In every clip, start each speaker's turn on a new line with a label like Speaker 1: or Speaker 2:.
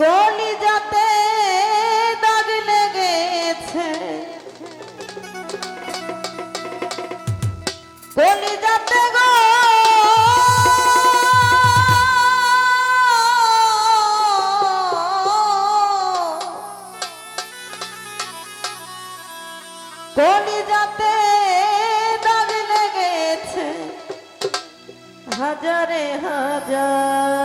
Speaker 1: কলি যাতে দাগ লেগেছে। কলি যাতে গো কলি যাতে দাগ লেগেছে। হাজারে হাজার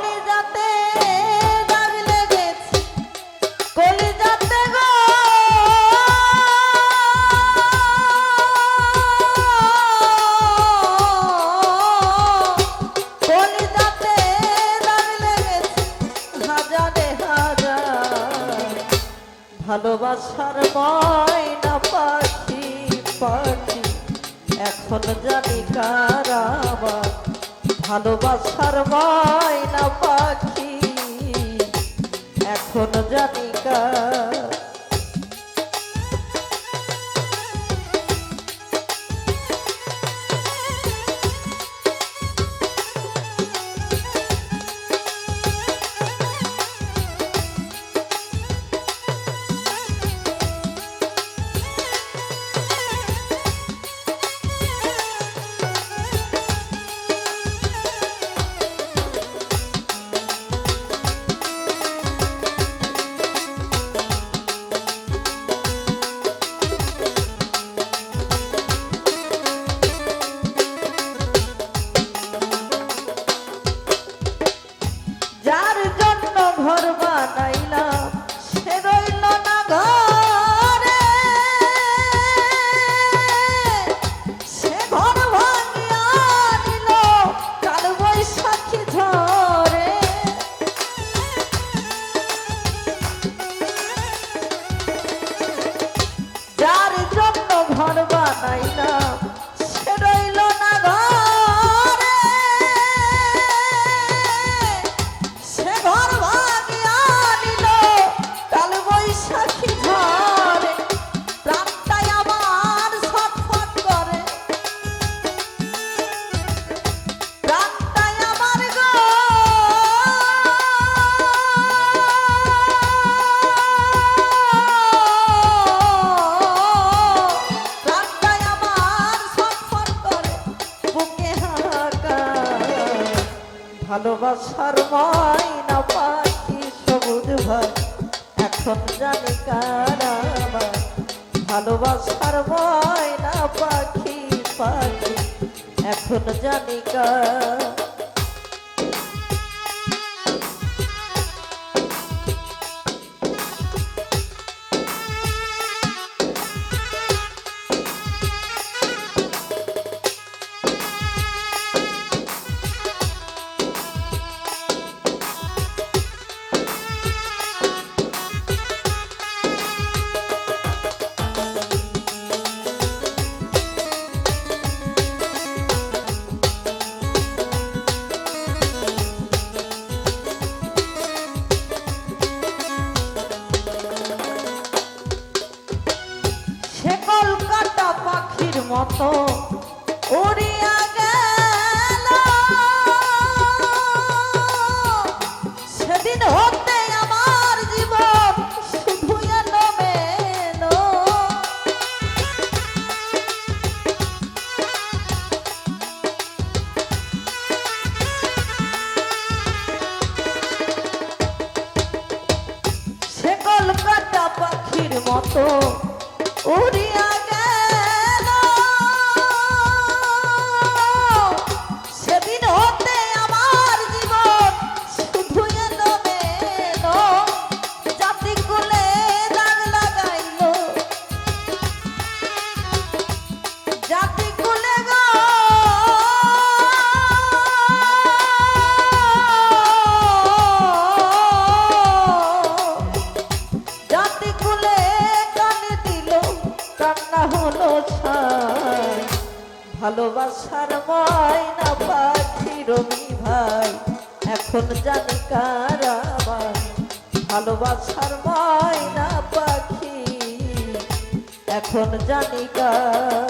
Speaker 1: ভালোবাসার ময়না পাখি পাখি এখন জানি কারাবার ভালোবাসার ময়না পাখি এখন জানি কার いそう ভালোবাসার মাইনা পাখি সবুজ ভাই। এখন জানি ভালোবাসার ভালোবাসার মাইনা পাখি পাখি। এখন জানি কার মতো। উড়িয়া ভালোবাসার ময়না পাখি রবি ভাই এখন জানি কার আমার ভালোবাসার ময়না পাখি। এখন জানি কার